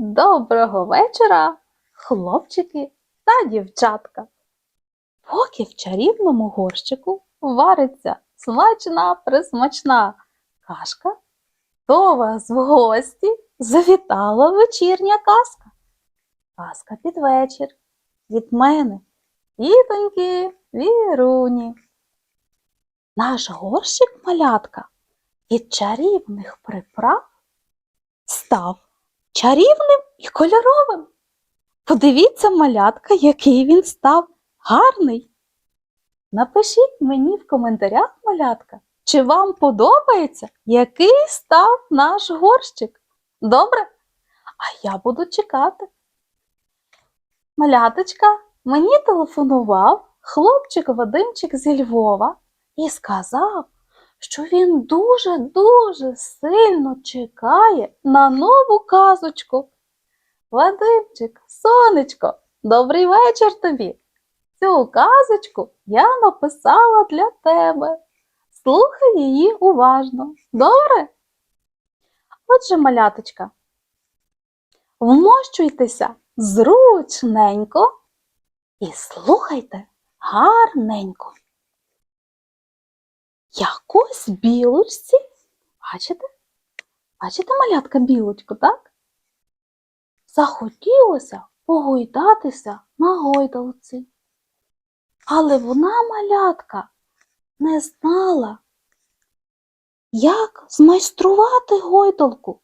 Доброго вечора, хлопчики та дівчатка. Поки в чарівному горщику вариться смачна присмачна кашка, то вас в гості завітала вечірня казка. Казка під вечір від мене, тітоньки Віруні. Наш горщик малятка від чарівних приправ став чарівним і кольоровим. Подивіться, малятка, який він став гарний. Напишіть мені в коментарях, малятка, чи вам подобається, який став наш горщик. Добре? А я буду чекати. Маляточка, мені телефонував хлопчик Вадимчик зі Львова і сказав, що він дуже-дуже сильно чекає на нову казочку. Вадимчик, сонечко, добрий вечір тобі. Цю казочку я написала для тебе. Слухай її уважно. Добре? Отже, маляточка, вмощуйтеся зручненько і слухайте гарненько. Якось білочці, бачите? Бачите, малятка білочку, так? Захотілося погойдатися на гойдалці. Але вона, малятка, не знала, як змайструвати гойдалку.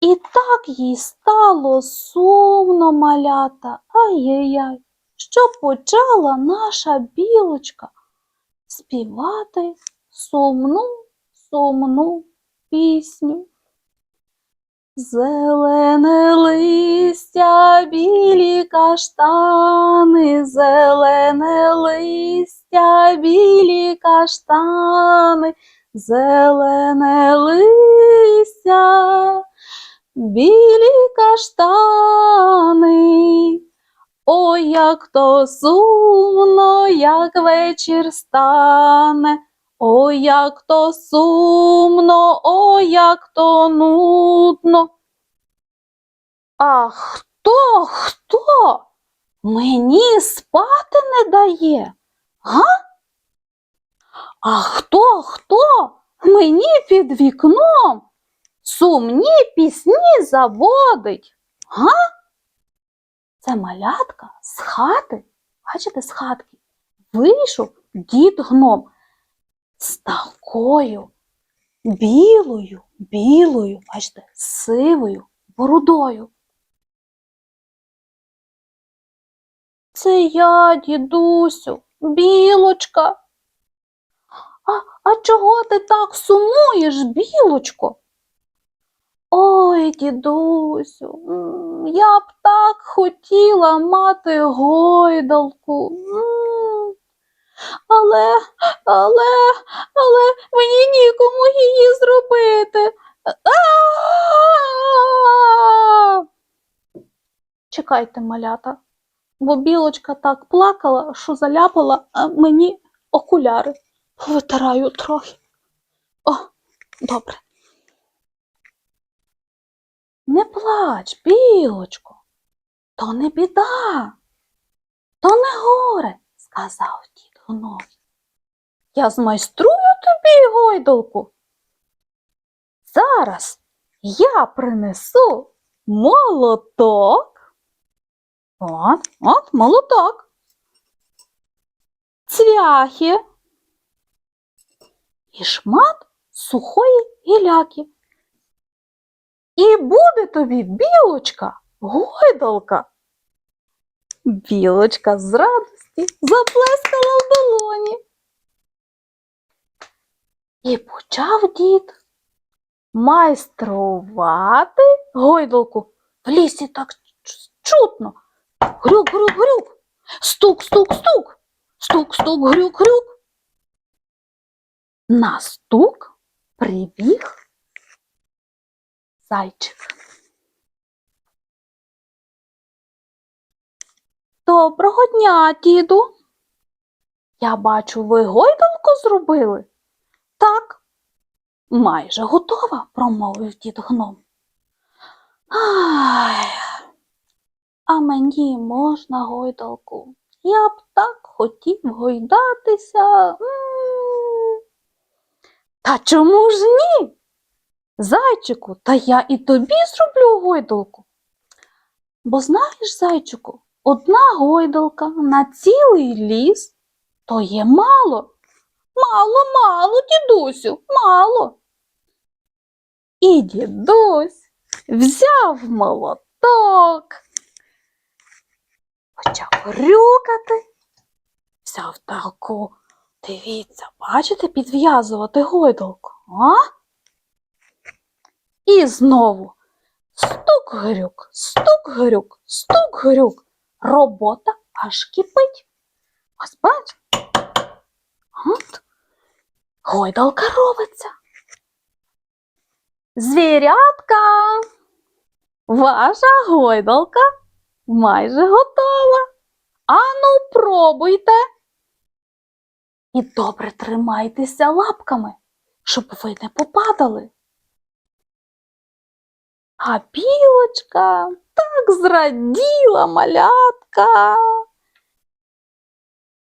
І так їй стало сумно малята, ай-яй-яй, що почала наша білочка співати сумну, сумну пісню. Зелене листя, білі каштани, зелене листя, білі каштани, зелене листя, білі каштани. Як то сумно, як вечір стане. Ой, як то сумно, ой, як то нудно. А хто, хто мені спати не дає? Га? А хто, хто мені під вікном сумні пісні заводить? Га? Це малятка з хати, бачите, з хатки, вийшов дід гном з такою білою, білою, бачите, сивою бородою. Це я, дідусю, білочка. А, а чого ти так сумуєш, білочко? Ой, дідусю, я б так хотіла мати гойдалку. Але, але, але мені нікому її зробити. Чекайте, малята, бо білочка так плакала, що заляпала мені окуляри. Повитираю трохи. О, добре. Не плач, білочко, то не біда, то не горе, сказав дід гном. Я змайструю тобі гойдалку. Зараз я принесу молоток. От, от молоток. Цвяхи і шмат сухої гіляки. І буде тобі білочка, гойдалка. Білочка з радості заплескала в долоні. І почав дід майструвати гойдалку. В лісі так чутно. Грюк, грюк, грюк. Стук, стук, стук. Стук, стук, грюк, грюк. На стук прибіг зайчик. Доброго дня, діду. Я бачу, ви гойдалку зробили? Так, майже готова, промовив дід гном. Ай, а мені можна гойдалку. Я б так хотів гойдатися. М. Та чому ж ні? Зайчику, та я і тобі зроблю гойдалку. Бо знаєш, зайчику, одна гойдалка на цілий ліс то є мало. Мало, мало, дідусю, мало. І дідусь взяв молоток, почав грюкати, взяв таку, дивіться, бачите, підв'язувати гойдалку, а? І знову стук грюк, стук грюк, стук грюк. Робота аж кипить. Ось бач. От. Гойдалка робиться. Звірятка, ваша гойдалка майже готова. Ану, пробуйте. І добре тримайтеся лапками, щоб ви не попадали. А білочка так зраділа малятка.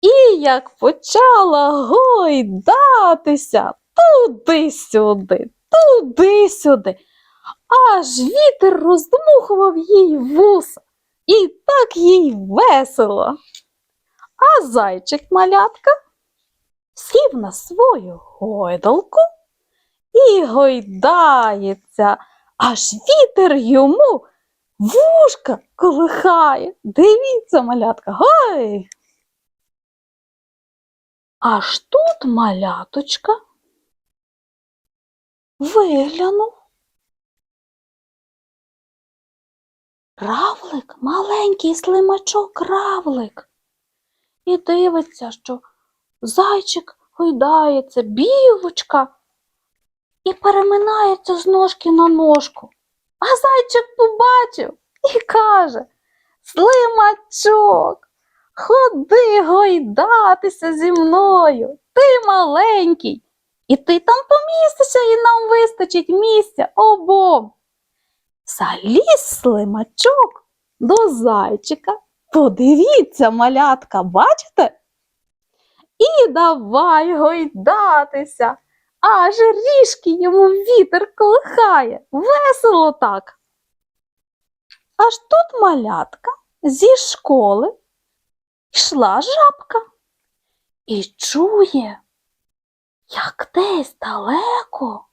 І як почала гойдатися туди-сюди, туди-сюди, аж вітер роздмухував їй вуса, і так їй весело. А зайчик малятка сів на свою гойдалку і гойдається, аж вітер йому вушка колихає. Дивіться, малятка, гай! Аж тут маляточка виглянув. Равлик, маленький слимачок равлик. І дивиться, що зайчик гойдається, білочка і переминається з ножки на ножку. А зайчик побачив і каже Слимачок, ходи гойдатися зі мною. Ти маленький, і ти там помістишся, і нам вистачить місця обом. Заліз слимачок до зайчика. Подивіться, малятка, бачите? І давай гойдатися, аж ріжки йому вітер колихає. Весело так. Аж тут малятка зі школи йшла жабка і чує, як десь далеко.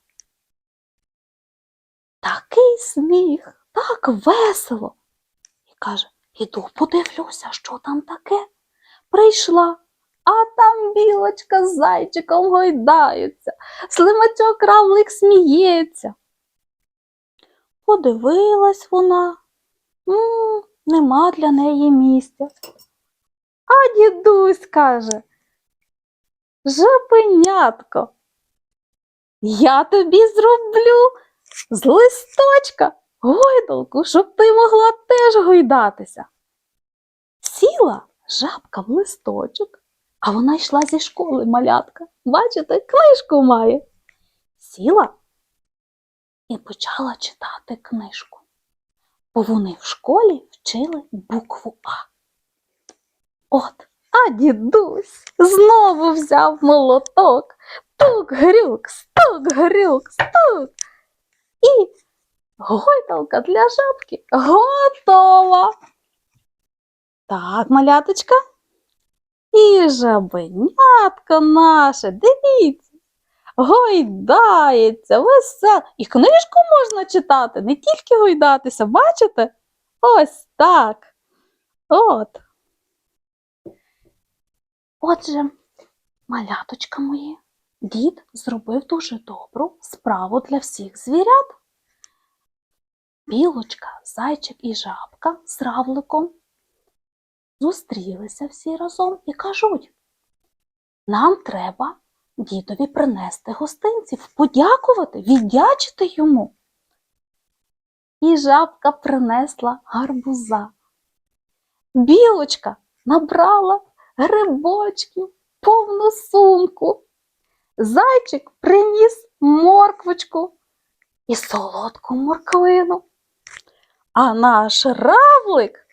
Такий сміх, так весело. І каже, іду подивлюся, що там таке. Прийшла, а там білочка з зайчиком гойдаються, слимачок равлик сміється. Подивилась вона, м нема для неї місця. А дідусь каже, жабенятко, я тобі зроблю з листочка гойдалку, щоб ти могла теж гойдатися. Сіла жабка в листочок, а вона йшла зі школи малятка. Бачите, книжку має. Сіла і почала читати книжку, бо вони в школі вчили букву А. От, а дідусь знову взяв молоток, тук-грюк, стук-грюк, стук. І гойдалка для жабки готова. Так, маляточка. І жабенятко наше, дивіться, гойдається, весело. І книжку можна читати, не тільки гойдатися, бачите? Ось так. От. Отже, маляточка мої, дід зробив дуже добру справу для всіх звірят. Білочка, зайчик і жабка з равликом зустрілися всі разом і кажуть, нам треба дідові принести гостинців, подякувати, віддячити йому. І жабка принесла гарбуза. Білочка набрала грибочків, повну сумку. Зайчик приніс морквочку і солодку морквину. А наш равлик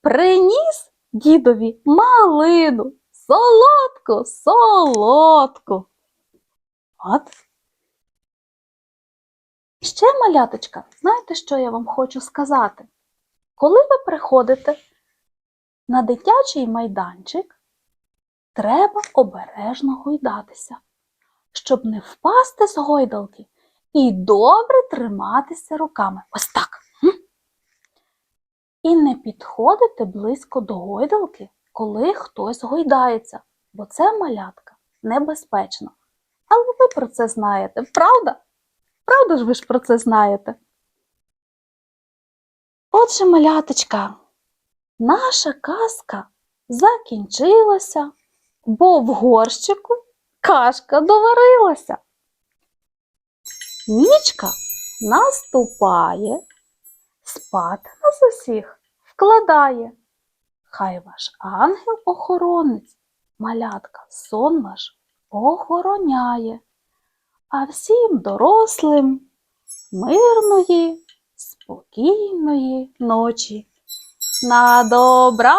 приніс дідові малину. Солодку, солодку. От. Ще, маляточка, знаєте, що я вам хочу сказати? Коли ви приходите на дитячий майданчик, треба обережно гойдатися, щоб не впасти з гойдалки і добре триматися руками. Ось так. І не підходити близько до гойдалки, коли хтось гойдається, бо це малятка небезпечно. Але ви про це знаєте, правда? Правда ж ви ж про це знаєте? Отже, маляточка, наша казка закінчилася, бо в горщику кашка доварилася. Нічка наступає, спати нас усіх вкладає. Хай ваш ангел-охоронець, малятка, сон ваш охороняє, а всім дорослим мирної, спокійної ночі. На добраніч!